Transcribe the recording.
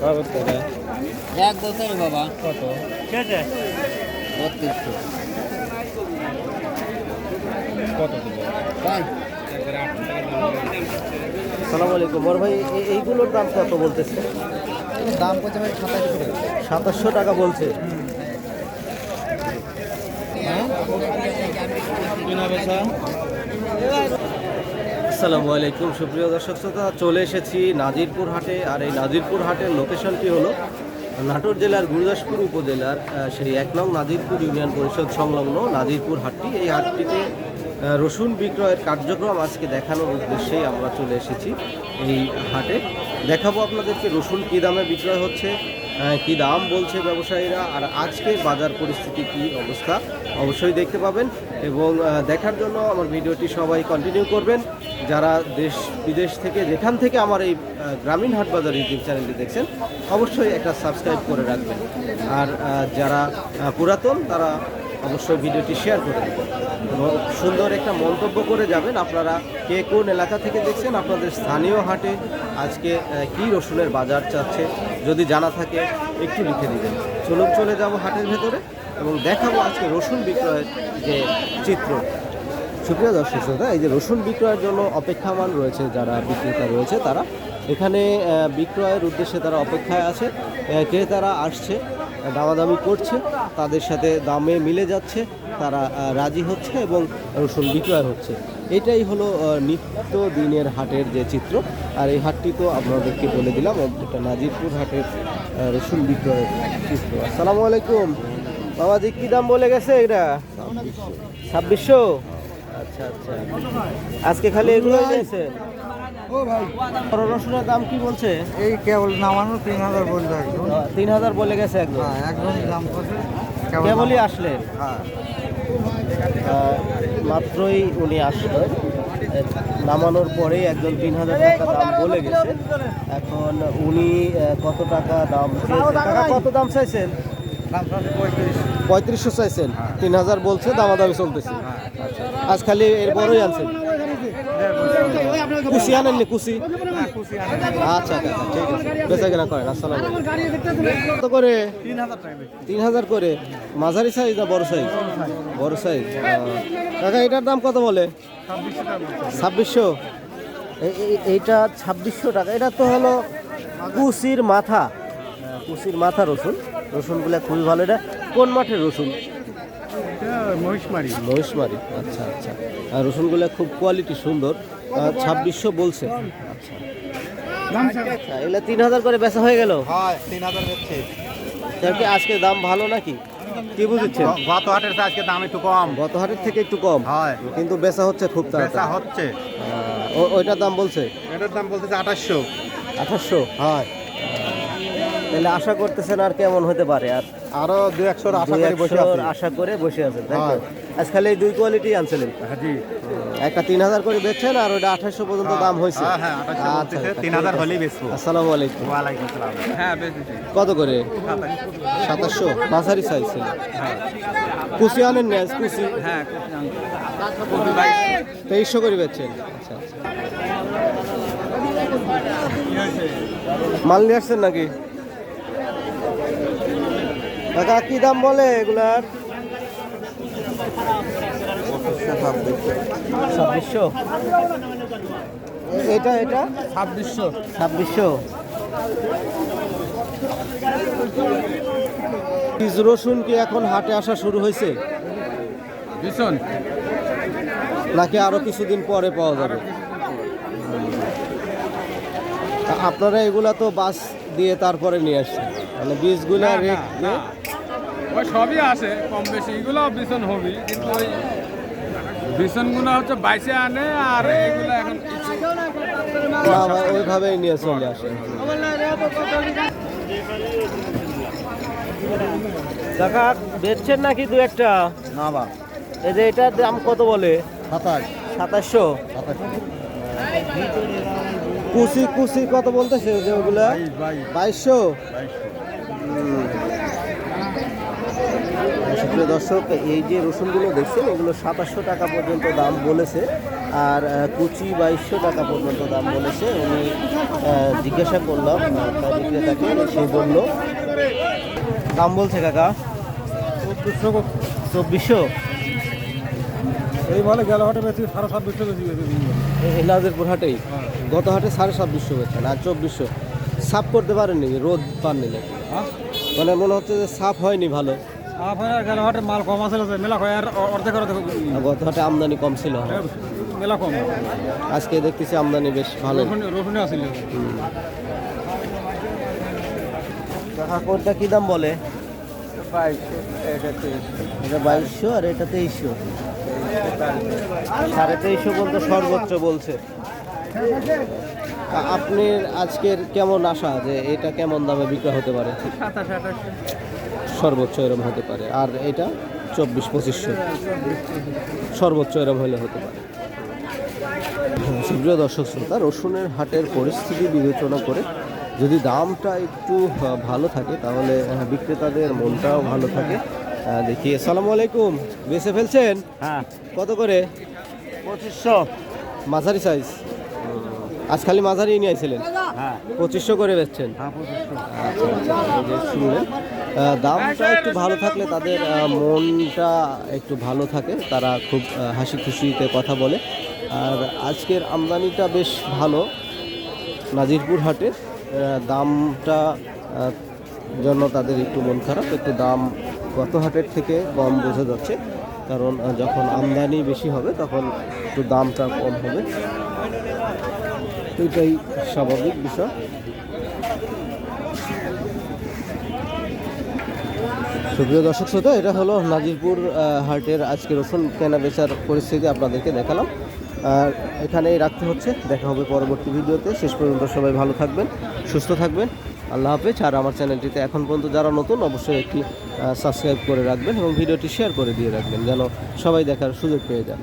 কাগজ করে এক বছর বাবা কত বত্রিশশো কত দেবো সালাম আলাইকুম বড় ভাই এইগুলোর দাম কত বলতেছে? দাম কত ভাই সাতাশশো টাকা সাতাশশো টাকা বলছে। বেচা? আসসালামু আলাইকুম। সুপ্রিয় দর্শক শ্রোতা, চলে এসেছি নাজিরপুর হাটে আর এই নাজিরপুর হাটের লোকেশনটি হলো নাটোর জেলার গুরুদাসপুর উপজেলার সেই এক নং নাজিরপুর ইউনিয়ন পরিষদ সংলগ্ন নাজিরপুর হাটটি এই হাটটিতে রসুন বিক্রয়ের কার্যক্রম আজকে দেখানোর উদ্দেশ্যেই আমরা চলে এসেছি এই হাটে। দেখাবো আপনাদেরকে রসুন কী দামে বিক্রয় হচ্ছে কী দাম বলছে ব্যবসায়ীরা আর আজকের বাজার পরিস্থিতি কী অবস্থা অবশ্যই দেখতে পাবেন এবং দেখার জন্য আমার ভিডিওটি সবাই কন্টিনিউ করবেন। যারা দেশ বিদেশ থেকে, যেখান থেকে আমার এই গ্রামীণ হাট বাজার ইউটিউব চ্যানেলটি দেখছেন, অবশ্যই একটা সাবস্ক্রাইব করে রাখবেন। আর যারা পুরাতন, তারা অবশ্যই ভিডিওটি শেয়ার করে দেবেন। এবং সুন্দর একটা মন্তব্য করে যাবেন আপনারা কে কোন এলাকা থেকে দেখছেন, আপনাদের স্থানীয় হাটে আজকে কী রসুনের বাজার চাচ্ছে যদি জানা থাকে, একটু লিখে দিবেন। চলুন চলে যাব হাটের ভেতরে এবং দেখাবো আজকে রসুন বিক্রয়ের যে চিত্র। সুপ্রিয় দর্শক শ্রোতা, এই যে রসুন বিক্রয়ের জন্য অপেক্ষামান রয়েছে যারা বিক্রেতা রয়েছে তারা। এখানে বিক্রয়ের উদ্দেশ্যে তারা অপেক্ষায় আছে। ক্রেতারা আসছে, দামাদামি করছে, তাদের সাথে দামে মিলে যাচ্ছে, তারা রাজি হচ্ছে এবং রসুন বিক্রয় হচ্ছে। এটাই হলো নিত্য দিনের হাটের যে চিত্র। আর এই হাটটি তো আপনাদেরকে বলে দিলাম এটা নাজিরপুর হাটের রসুন বিক্রয়ের চিত্র। আসসালামু আলাইকুম। বাবা বাবাজি কী দাম বলে গেছে এটা ছাব্বিশশো? আচ্ছা আচ্ছা। আজকে খালি এগুলোই নিয়েছে রসুনের দাম কি বলছে? এই কেবল নামানো তিন হাজার একদম। তিন হাজার বলে গেছে একদম। হ্যাঁ একদম দাম কেবলই আসলেন হ্যাঁ। মাত্রই উনি আসলো। নামানোর পরেই একজন তিন হাজার টাকা দাম বলে গেছে। এখন উনি কত টাকা দাম টাকা কত দাম চাইছেন? পঁয়ত্রিশশো চাইছেন। তিন হাজার বলছে দামাদামি চলতেছে। আচ্ছা। আজ খালি এর বড়ই আনছেন। কুচি আনেননি কুচি আচ্ছা আচ্ছা আচ্ছা, ঠিক আছে। বেচা কেনা করেন আসসালাম কত করে? তিন হাজার করে। মাঝারি সাইজ না বড় সাইজ বড় সাইজ কাকা এটার দাম কত বলে? ছাব্বিশশো। এইটা ছাব্বিশশো টাকা। এটা তো হলো কুচির মাথা। কুচির মাথা রসুন। রসুনগুলো খুবই ভালো। এটা কোন মাঠের রসুন? মহিষমারি। মহিষমারি আচ্ছা আচ্ছা। আর রসুনগুলো খুব কোয়ালিটি সুন্দর। ছাব্বিশশো বলছে। আচ্ছা এগুলো তিন হাজার করে বেচা হয়ে গেল? হয় তিন হাজার কি আজকে দাম ভালো নাকি? কি বুঝেছেন? গত হাটের আজকে দাম একটু কম। গত হাটের থেকে একটু কম? হয়। কিন্তু বেচা হচ্ছে খুব বেচা তাড়াতাড়ি হচ্ছে ওইটার দাম বলছে? এটার দাম বলছে আঠাশশো। আঠাশশো? হয়। তাহলে আশা করতেছেন আর কেমন হতে পারে? আর আরও দু একশোর আশা করি বসে একশোর আশা করে বসে আছেন তাই তো? আজ খালি এই দুই কোয়ালিটি আনছিলেন। হ্যাঁ, একটা তিন হাজার করে বেচছেন আর ওটা আঠাশশো পর্যন্ত দাম হয়েছে। হ্যাঁ, হ্যাঁ, 2800 আচ্ছা, আচ্ছা, 3000 ঠিক আছে। হলেই বেচবো। আসসালামু আলাইকুম। আসসালাম হ্যাঁ কত করে? সাতাশশো। মাঝারি সাইজ ছিল। কুচি আনেন না কুচি? হ্যাঁ তেইশশো করে বেচছেন। আচ্ছা আচ্ছা। মাল নিয়ে আসছেন নাকি? কাকা কি দাম বলে এগুলার? ছাব্বিশশো। এটা এটা? ছাব্বিশশো। ছাব্বিশশো। বীজ রসুন কি এখন হাটে আসা শুরু হয়েছে? ভীষণ। নাকি আরও কিছুদিন পরে পাওয়া যাবে? আপনারা এগুলা তো বাস দিয়ে তারপরে নিয়ে আসছেন। মানে বীজগুলা রেট ওই সবই আসে কম বেশি। এগুলো ভীষণ হবি কিন্তু ওই ভীষণগুলো হচ্ছে বাইশে আনে আর এগুলো এখন ওইভাবেই নিয়ে চলে আসে। কাকা বেচছেন নাকি দু একটা? না বা এই যে এটার দাম কত বলে? সাতাশ। সাতাশশো? কুচি কুচি কত বলতেছে যে ওগুলা? বাইশশো? সুপ্রিয় দর্শক এই যে রসুনগুলো দেখছেন এগুলো সাতাশশো টাকা পর্যন্ত দাম বলেছে আর কুচি বাইশশো টাকা পর্যন্ত দাম বলেছে। উনি জিজ্ঞাসা করলাম তার বিক্রেতাকে সে বলল দাম বলছে কাকা? চব্বিশশো এই বলে গেল হাটে বেশি সাড়ে ছাব্বিশশো বেশি নাজিরপুর হাটেই? গত হাটে সাড়ে ছাব্বিশশো বেছেন আর চব্বিশশো? সাফ করতে পারেননি রোদ পাননি নাকি? মানে মনে হচ্ছে যে সাফ হয়নি ভালো। মাল কম আছে মেলা আর অর্ধেক গত হাটে আমদানি কম ছিল। মেলা কম। আজকে দেখতেছি আমদানি বেশ ভালো। রসুন আসিল কাকা কি দাম বলে? এটা বাইশশো আর এটা তেইশশো। সাড়ে তেইশশো বলতে সর্বোচ্চ বলছে। আপনি আজকের কেমন আশা যে এটা কেমন দামে বিক্রি হতে পারে? সাতাশ আঠাশ। সর্বোচ্চ এরম হতে পারে। আর এটা চব্বিশ পঁচিশশো সর্বোচ্চ এরম হলে হতে পারে। সুপ্রিয় দর্শক শ্রোতা রসুনের হাটের পরিস্থিতি বিবেচনা করে যদি দামটা একটু ভালো থাকে তাহলে বিক্রেতাদের মনটাও ভালো থাকে। দেখি আসসালামু আলাইকুম। বেছে ফেলছেন? হ্যাঁ। কত করে? পঁচিশশো। মাঝারি সাইজ আজ খালি মাঝারি নিয়ে আইছিলেন? হ্যাঁ। পঁচিশশো করে বেচছেন। হ্যাঁ আচ্ছা, আচ্ছা, শুনলেন। আহ, দামটা একটু ভালো থাকলে তাদের মনটা একটু ভালো থাকে, তারা খুব হাসি খুশিতে কথা বলে। আর আজকের আমদানিটা বেশ ভালো, নাজিরপুর হাটে দামটা জন্য তাদের একটু মন খারাপ, একটু দাম গত হাটের থেকে কম বোঝা যাচ্ছে। কারণ যখন আমদানি বেশি হবে, তখন একটু দামটা কম হবে। এটাই স্বাভাবিক বিষয়। সুপ্রিয় দর্শক শ্রোতা, এটা হলো নাজিরপুর হাটের আজকে রসুন কেনা বেচার পরিস্থিতি আপনাদেরকে দেখালাম। আর এখানেই রাখতে হচ্ছে, দেখা হবে পরবর্তী ভিডিওতে। শেষ পর্যন্ত সবাই ভালো থাকবেন, সুস্থ থাকবেন। আল্লাহ হাফেজ। আর আমার চ্যানেলটিতে এখন পর্যন্ত যারা নতুন, অবশ্যই একটি সাবস্ক্রাইব করে রাখবেন এবং ভিডিওটি শেয়ার করে দিয়ে রাখবেন, যেন সবাই দেখার সুযোগ পেয়ে যান